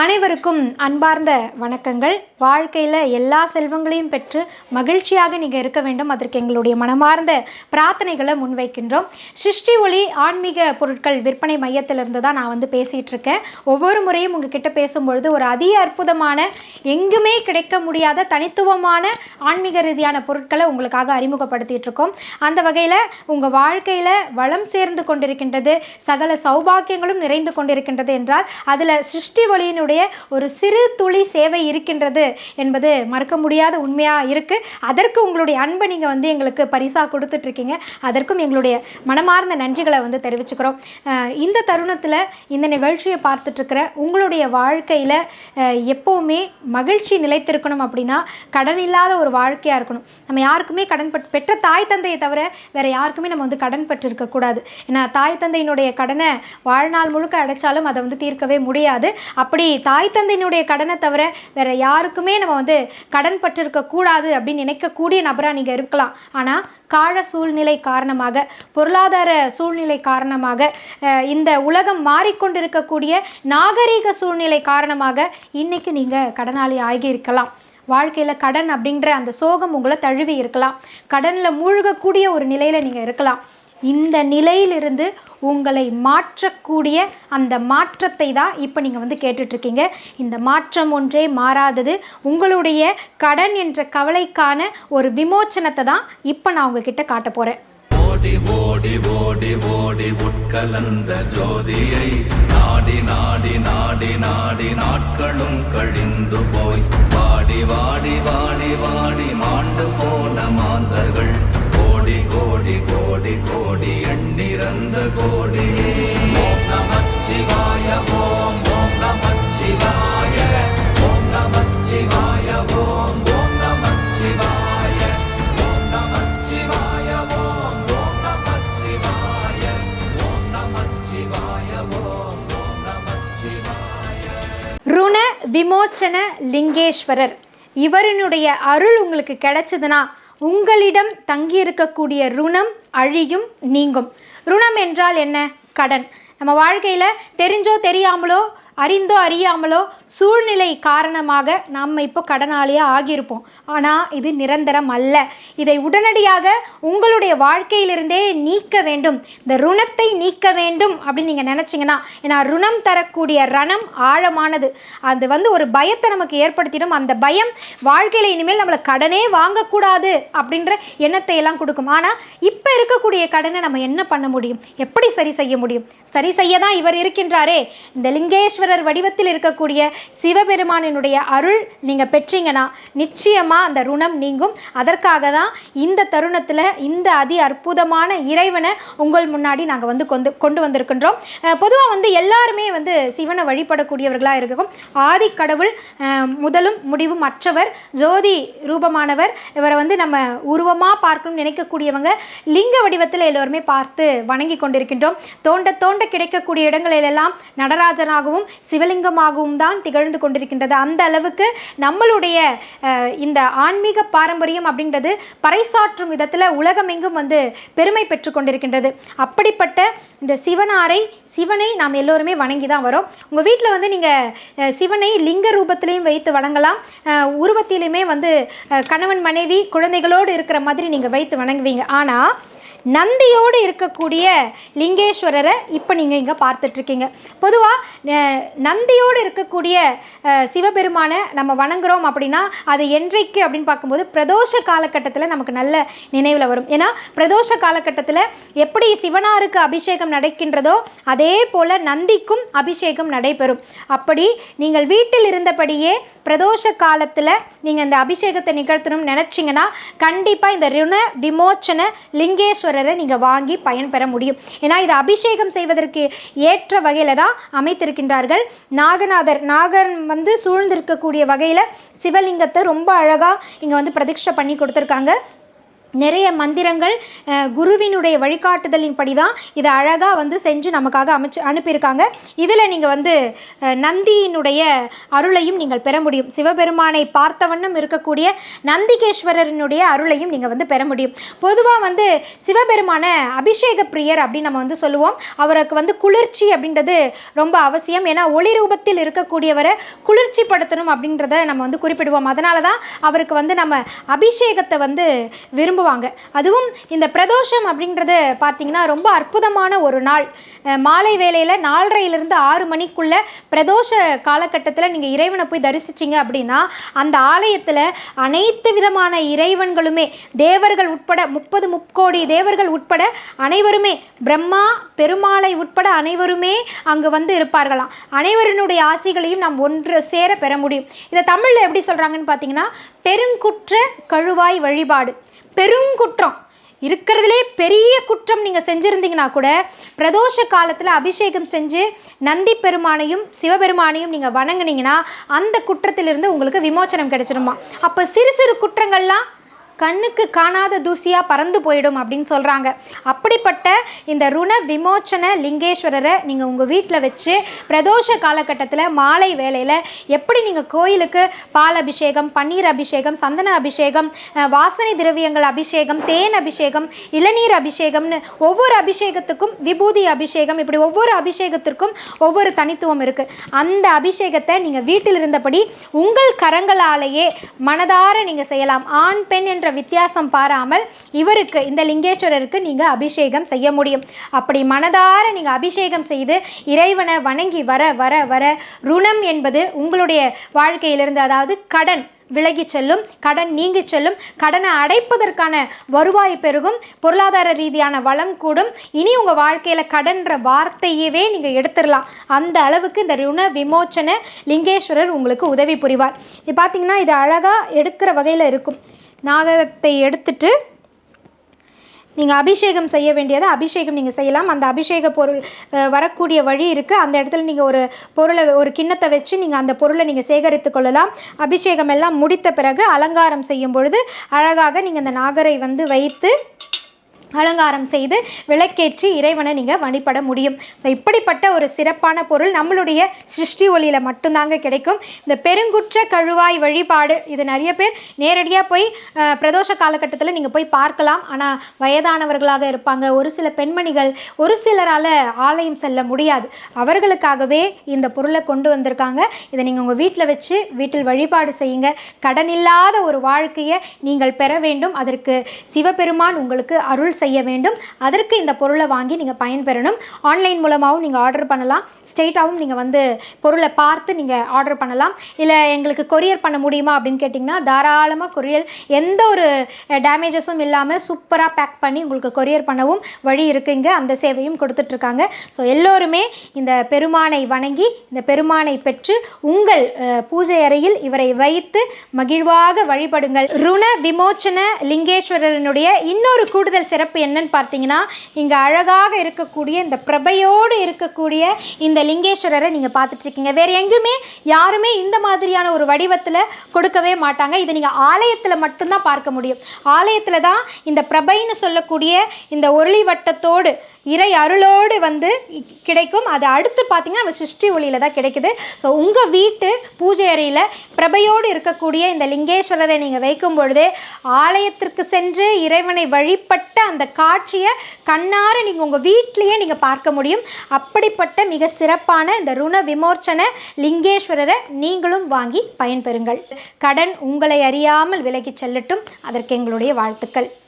அனைவருக்கும் அன்பார்ந்த வணக்கங்கள். வாழ்க்கையில் எல்லா செல்வங்களையும் பெற்று மகிழ்ச்சியாக நீங்கள் இருக்க வேண்டும். அதற்கு எங்களுடைய மனமார்ந்த பிரார்த்தனைகளை முன்வைக்கின்றோம். சிருஷ்டி ஒளி ஆன்மீக பொருட்கள் விற்பனை மையத்திலிருந்து தான் நான் வந்து பேசிகிட்டு இருக்கேன். ஒவ்வொரு முறையும் உங்ககிட்ட பேசும்பொழுது ஒரு அதி அற்புதமான எங்குமே கிடைக்க முடியாத தனித்துவமான ஆன்மீக ரீதியான பொருட்களை உங்களுக்காக அறிமுகப்படுத்திகிட்டு இருக்கோம். அந்த வகையில் உங்கள் வாழ்க்கையில் வளம் சேர்ந்து கொண்டிருக்கின்றது சகல சௌபாக்கியங்களும் நிறைந்து கொண்டிருக்கின்றது என்றால் அதில் சிருஷ்டி ஒளியினுடைய ஒரு சிறு துளி சேவை இருக்கின்றது என்பது மறக்க முடியாத உண்மையாக இருக்குது அதற்கு உங்களுடைய அன்பை நீங்கள் வந்து எங்களுக்கு பரிசாக கொடுத்துட்ருக்கீங்க. அதற்கும் எங்களுடைய மனமார்ந்த நன்றிகளை வந்து தெரிவிச்சுக்கிறோம். இந்த தருணத்தில் இந்த நிகழ்ச்சியை பார்த்துட்ருக்கிற உங்களுடைய வாழ்க்கையில் எப்போவுமே மகிழ்ச்சி நிலைத்திருக்கணும் அப்படின்னா கடன் இல்லாத ஒரு வாழ்க்கையாக இருக்கணும். நம்ம யாருக்குமே கடன் பட் பெற்ற தாய் தந்தையை தவிர வேறு யாருக்குமே நம்ம வந்து கடன் பட்டு இருக்கக்கூடாது ஏன்னா தாய் தந்தையினுடைய கடனை வாழ்நாள் முழுக்க அடைச்சாலும் அதை வந்து தீர்க்கவே முடியாது. அப்படி தாய் தந்தையினுடைய கடனை தவிர வேற யாருக்குமே நம்ம வந்து கடன் பட்டிருக்க கூடாது அப்படின்னு நினைக்கக்கூடிய நபராக நீங்கள் இருக்கலாம். ஆனால் கால சூழ்நிலை காரணமாக பொருளாதார சூழ்நிலை காரணமாக இந்த உலகம் மாறிக்கொண்டிருக்கக்கூடிய நாகரீக சூழ்நிலை காரணமாக இன்னைக்கு நீங்கள் கடனாளி ஆகி இருக்கலாம். வாழ்க்கையில் கடன் அப்படின்ற அந்த சோகம் உங்களை தழுவி இருக்கலாம். கடனில் மூழ்கக்கூடிய ஒரு நிலையில் நீங்கள் இருக்கலாம். இந்த நிலையிலிருந்து உங்களை மாற்றக்கூடிய அந்த மாற்றத்தை தான் இப்போ நீங்கள் வந்து கேட்டுட்ருக்கீங்க. இந்த மாற்றம் ஒன்றே மாறாதது. உங்களுடைய கடன் என்ற கவலைக்கான ஒரு விமோச்சனத்தை தான் இப்போ நான் உங்ககிட்ட காட்ட போகிறேன் ஓடி ஓடி ஓடி ஓடி உட்கலந்த ஜோதியை நாடி நாடி நாடி நாடி நாட்களும் கழிந்து போய். வாடி வாடி வாடி வாடி மாண்டு போன மாந்தர்கள் கோடி கோடி கோடி கோடி எண்ணிறந்த கோடியே ஓம் நமச்சிவாய ஓம் ஓம் நமச்சிவாய ஓம் நமச்சிவாய ஓம் ஓம் நமச்சிவாய ஓம் நமச்சிவாய ஓம் ஓம் நமச்சிவாய ஓம் நமச்சிவாய ஓம் ஓம் நமச்சிவாய ருண விமோச்சன லிங்கேஸ்வரர். இவரினுடைய அருள் உங்களுக்கு கிடைச்சதுன்னா உங்களிடம் தங்கியிருக்கக்கூடிய ருணம் அழியும் நீங்கும். ருணம் என்றால் என்ன? கடன். நம்ம வாழ்க்கையில் தெரிஞ்சோ தெரியாமலோ அறிந்தோ அறியாமலோ சூழ்நிலை காரணமாக நம்ம இப்போ கடனாளியாக ஆகியிருப்போம். ஆனால் இது நிரந்தரம் அல்ல. இதை உடனடியாக உங்களுடைய வாழ்க்கையிலிருந்தே நீக்க வேண்டும். இந்த ருணத்தை நீக்க வேண்டும் அப்படின்னு நீங்கள் நினச்சிங்கன்னா ஏன்னா ருணம் தரக்கூடிய ரணம் ஆழமானது. அது வந்து ஒரு பயத்தை நமக்கு ஏற்படுத்திடும். அந்த பயம் வாழ்க்கையில் இனிமேல் நம்மளை கடனே வாங்கக்கூடாது அப்படின்ற எண்ணத்தை எல்லாம் கொடுக்கும். ஆனால் இப்போ இருக்கக்கூடிய கடனை நம்ம என்ன பண்ண முடியும்? எப்படி சரி செய்ய முடியும்? சரி செய்ய தான் இவர் இருக்கின்றாரே. இந்த லிங்கேஸ்வரர் வடிவத்தில் இருக்கக்கூடிய சிவபெருமானினுடைய அருள் நீங்கள் பெற்றீங்கன்னா நிச்சயமாக அந்த ருணம் நீங்கும். அதற்காக தான் இந்த தருணத்தில் இந்த அதி அற்புதமான இறைவனை உங்கள் முன்னாடி நாங்கள் வந்து கொண்டு கொண்டு வந்திருக்கின்றோம். பொதுவாக வந்து எல்லாருமே வந்து சிவனை வழிபடக்கூடியவர்களாக இருக்கும் ஆதி கடவுள் முதலும் முடிவும் அற்றவர் ஜோதி ரூபமானவர் இவரை வந்து நம்ம உருவமாக பார்க்கணும்னு நினைக்கக்கூடியவங்க லிங்க வடிவத்தில் எல்லோருமே பார்த்து வணங்கி கொண்டிருக்கின்றோம். தோண்ட தோண்ட கிடைக்கக்கூடிய இடங்களிலெல்லாம் நடராஜனாகவும் சிவலிங்கமாகவும் தான் திகழ்ந்து கொண்டிருக்கின்றது. அந்த அளவுக்கு நம்மளுடைய இந்த ஆன்மீக பாரம்பரியம் அப்படின்றது பறைசாற்றும் விதத்தில் உலகமெங்கும் வந்து பெருமை பெற்று கொண்டிருக்கின்றது. அப்படிப்பட்ட இந்த சிவனாரை சிவனை நாம் எல்லோருமே வணங்கி தான் வரோம். உங்கள் வீட்டில் வந்து நீங்கள் சிவனை லிங்க ரூபத்திலையும் வைத்து வணங்கலாம். உருவத்திலையுமே வந்து கணவன் மனைவி குழந்தைகளோடு இருக்கிற மாதிரி நீங்கள் வைத்து வணங்குவீங்க. ஆனால் நந்தியோடு இருக்கக்கூடிய லிங்கேஸ்வரரை இப்போ நீங்கள் இங்கே பார்த்துட்ருக்கீங்க. பொதுவாக நந்தியோடு இருக்கக்கூடிய சிவபெருமானை நம்ம வணங்குறோம் அப்படின்னா அது என்றைக்கு அப்படின்னு பார்க்கும்போது பிரதோஷ காலகட்டத்தில் நமக்கு நல்ல நினைவில் வரும். ஏன்னா பிரதோஷ காலகட்டத்தில் எப்படி சிவனாருக்கு அபிஷேகம் நடக்கின்றதோ அதே போல் நந்திக்கும் அபிஷேகம் நடைபெறும். அப்படி நீங்கள் வீட்டில் இருந்தபடியே பிரதோஷ காலத்தில் நீங்கள் இந்த அபிஷேகத்தை நிகழ்த்தணும்னு நினச்சிங்கன்னா கண்டிப்பாக இந்த ருண விமோச்சன லிங்கேஸ்வரரை நீங்கள் வாங்கி பயன்பெற முடியும். ஏன்னா இது அபிஷேகம் செய்வதற்கு ஏற்ற வகையில் தான் அமைத்திருக்கின்றார்கள். நாகநாதர் நாகன் வந்து சூழ்ந்திருக்கக்கூடிய வகையில் சிவலிங்கத்தை ரொம்ப அழகாக இங்கே வந்து பிரதிஷ்டை பண்ணி கொடுத்துருக்காங்க. நிறைய மந்திரங்கள் குருவினுடைய வழிகாட்டுதலின்படி தான் இதை அழகாக வந்து செஞ்சு நமக்காக அமைச்சு அனுப்பியிருக்காங்க. இதில் நீங்கள் வந்து நந்தியினுடைய அருளையும் நீங்கள் பெற முடியும். சிவபெருமானை பார்த்தவண்ணம் இருக்கக்கூடிய நந்திகேஸ்வரரினுடைய அருளையும் நீங்கள் வந்து பெற முடியும். பொதுவாக வந்து சிவபெருமான அபிஷேக பிரியர் அப்படின்னு நம்ம வந்து சொல்லுவோம். அவருக்கு வந்து குளிர்ச்சி அப்படின்றது ரொம்ப அவசியம். ஏன்னா ஒளி ரூபத்தில் இருக்கக்கூடியவரை குளிர்ச்சிப்படுத்தணும் அப்படின்றத நம்ம வந்து குறிப்பிடுவோம். அதனால தான் அவருக்கு வந்து நம்ம அபிஷேகத்தை வந்து விரும்புவாங்க அதுவும் இந்த பிரதோஷம் அப்படின்றது பார்த்தீங்கன்னா ரொம்ப அற்புதமான ஒரு நாள். மாலை வேளையில் நாலரையிலிருந்து ஆறு மணிக்குள்ள பிரதோஷ காலகட்டத்தில் நீங்கள் இறைவனை போய் தரிசிச்சிங்க அப்படின்னா அந்த ஆலயத்தில் அனைத்து விதமான இறைவன்களுமே தேவர்கள் உட்பட முப்பது முக்கோடி தேவர்கள் உட்பட அனைவருமே பிரம்மா பெருமாளை உட்பட அனைவருமே அங்கு வந்து இருப்பார்களாம். அனைவரினுடைய ஆசிகளையும் நாம் ஒன்று சேர பெற முடியும். இதை தமிழில் எப்படி சொல்கிறாங்கன்னு பார்த்தீங்கன்னா பெருங்குற்ற கழுவாய் வழிபாடு. பெருங்குற்றம். இருக்கிறதுலே பெரிய குற்றம் நீங்கள் செஞ்சுருந்தீங்கன்னா கூட பிரதோஷ காலத்தில் அபிஷேகம் செஞ்சு நந்தி பெருமானையும் சிவபெருமானையும் நீங்கள் வணங்குனீங்கன்னா அந்த குற்றத்திலிருந்து உங்களுக்கு விமோச்சனம் கிடைச்சிருமா அப்போ சிறு சிறு குற்றங்கள்லாம் கண்ணுக்கு காணாத தூசியாக பறந்து போயிடும் அப்படின்னு சொல்கிறாங்க அப்படிப்பட்ட இந்த ருண விமோச்சன லிங்கேஸ்வரரை நீங்கள் உங்கள் வீட்டில் வச்சு பிரதோஷ காலகட்டத்தில் மாலை வேளையில் எப்படி நீங்கள் கோயிலுக்கு பால் அபிஷேகம் பன்னீர் அபிஷேகம் சந்தன அபிஷேகம் வாசனை திரவியங்கள் அபிஷேகம் தேன் அபிஷேகம் இளநீர் அபிஷேகம்னு ஒவ்வொரு அபிஷேகத்துக்கும் விபூதி அபிஷேகம் இப்படி ஒவ்வொரு அபிஷேகத்திற்கும் ஒவ்வொரு தனித்துவம் இருக்குது அந்த அபிஷேகத்தை நீங்கள் வீட்டில் இருந்தபடி உங்கள் கரங்களாலேயே மனதார நீங்கள் செய்யலாம். ஆண் பெண் என்ற வித்தியாசம் பாராமல் இவருக்கு இந்த லிங்கேஸ்வரருக்கு நீங்கள் அபிஷேகம் செய்ய முடியும். அப்படி மனதார நீங்கள் அபிஷேகம் செய்து இறைவனை வணங்கி வர வர வர ருணம் என்பது உங்களுடைய வாழ்க்கையிலிருந்து அதாவது கடன் விலகி செல்லும் கடன் நீங்கி செல்லும் கடனை அடைப்பதற்கான வருவாய் பெருகும் பொருளாதார ரீதியான வளம் கூடும். இனி உங்கள் வாழ்க்கையில் கடன்ற வார்த்தையவே நீங்கள் எடுத்துடலாம். அந்த அளவுக்கு இந்த ருண விமோச்சன லிங்கேஸ்வரர் உங்களுக்கு உதவி புரிவார். இது பார்த்தீங்கன்னா இது அழகாக எடுக்கிற வகையில் இருக்கும். நாகத்தை எடுத்துட்டு நீங்கள் அபிஷேகம் செய்ய வேண்டியதை அபிஷேகம் நீங்கள் செய்யலாம். அந்த அபிஷேக பொருள் வரக்கூடிய வழி இருக்குது அந்த இடத்துல நீங்கள் ஒரு பொருளை ஒரு கிண்ணத்தை வச்சு நீங்கள் அந்த பொருளை நீங்கள் சேகரித்து கொள்ளலாம். அபிஷேகம் எல்லாம் முடித்த பிறகு அலங்காரம் செய்யும் பொழுது அழகாக நீங்கள் அந்த நாகரை வந்து வைத்து அலங்காரம் செய்து விளக்கேற்றி இறைவனை நீங்கள் வழிபட முடியும். ஸோ இப்படிப்பட்ட ஒரு சிறப்பான பொருள் நம்மளுடைய சிருஷ்டி ஒளியில் மட்டும்தாங்க கிடைக்கும். இந்த பெருங்குற்ற கழுவாய் வழிபாடு இது நிறைய பேர் நேரடியாக போய் பிரதோஷ காலகட்டத்தில் நீங்கள் போய் பார்க்கலாம். ஆனால் வயதானவர்களாக இருப்பாங்க. ஒரு சில பெண்மணிகள் ஒரு சிலரால் ஆலயம் செல்ல முடியாது. அவர்களுக்காகவே இந்த பொருளை கொண்டு வந்திருக்காங்க. இதை நீங்கள் உங்கள் வீட்டில் வச்சு வீட்டில் வழிபாடு செய்யுங்க. கடன் இல்லாத ஒரு வாழ்க்கையை நீங்கள் பெற வேண்டும். அதற்கு சிவபெருமான் உங்களுக்கு அருள் செய்ய வேண்டும். அதற்கு இந்த பொருளை வாங்கி நீங்கள் பயன்பெறணும். ஆன்லைன் மூலமாகவும் நீங்கள் ஆர்டர் பண்ணலாம். ஸ்ட்ரெயிட்டாகவும் நீங்கள் வந்து பொருளை பார்த்து நீங்கள் ஆர்டர் பண்ணலாம். இல்லை எங்களுக்கு கொரியர் பண்ண முடியுமா அப்படின்னு கேட்டிங்கன்னா தாராளமாக கொரியர் எந்த ஒரு டேமேஜஸும் இல்லாமல் சூப்பராக பேக் பண்ணி உங்களுக்கு கொரியர் பண்ணவும் வழி இருக்குங்க. அந்த சேவையும் கொடுத்துட்ருக்காங்க. ஸோ எல்லோருமே இந்த பெருமானை வணங்கி இந்த பெருமானை பெற்று உங்கள் பூஜை அறையில் இவரை வைத்து மகிழ்வாக வழிபடுங்கள். ருண விமோச்சன லிங்கேஸ்வரனுடைய இன்னொரு கூடுதல் சிறப்பு என்னன்னு பார்த்தீங்கன்னா இங்கே அழகாக இருக்கக்கூடிய இந்த பிரபையோடு இருக்கக்கூடிய இந்த லிங்கேஸ்வரரை நீங்கள் பார்த்துட்ருக்கீங்க. வேறு எங்குமே யாருமே இந்த மாதிரியான ஒரு வடிவத்தில் கொடுக்கவே மாட்டாங்க. இதை நீங்கள் ஆலயத்தில் மட்டும்தான் பார்க்க முடியும். ஆலயத்தில் தான் இந்த பிரபைன்னு சொல்லக்கூடிய இந்த ஒளி வட்டத்தோடு இறை அருளோடு வந்து கிடைக்கும். அது அடுத்து பார்த்திங்கன்னா நம்ம சிருஷ்டி ஒளியில் தான் கிடைக்குது. ஸோ உங்கள் வீட்டு பூஜை அறையில் பிரபையோடு இருக்கக்கூடிய இந்த லிங்கேஸ்வரரை நீங்கள் வைக்கும் பொழுது ஆலயத்திற்கு சென்று இறைவனை வழிபட்ட அந்த காட்சியை கண்ணார நீங்கள் உங்கள் வீட்டிலையே நீங்கள் பார்க்க முடியும். அப்படிப்பட்ட மிக சிறப்பான இந்த ருண விமோர்ச்சன லிங்கேஸ்வரரை நீங்களும் வாங்கி பயன்பெறுங்கள். கடன் உங்களை அறியாமல் விலகிச் செல்லட்டும். அதற்கு எங்களுடைய வாழ்த்துக்கள்.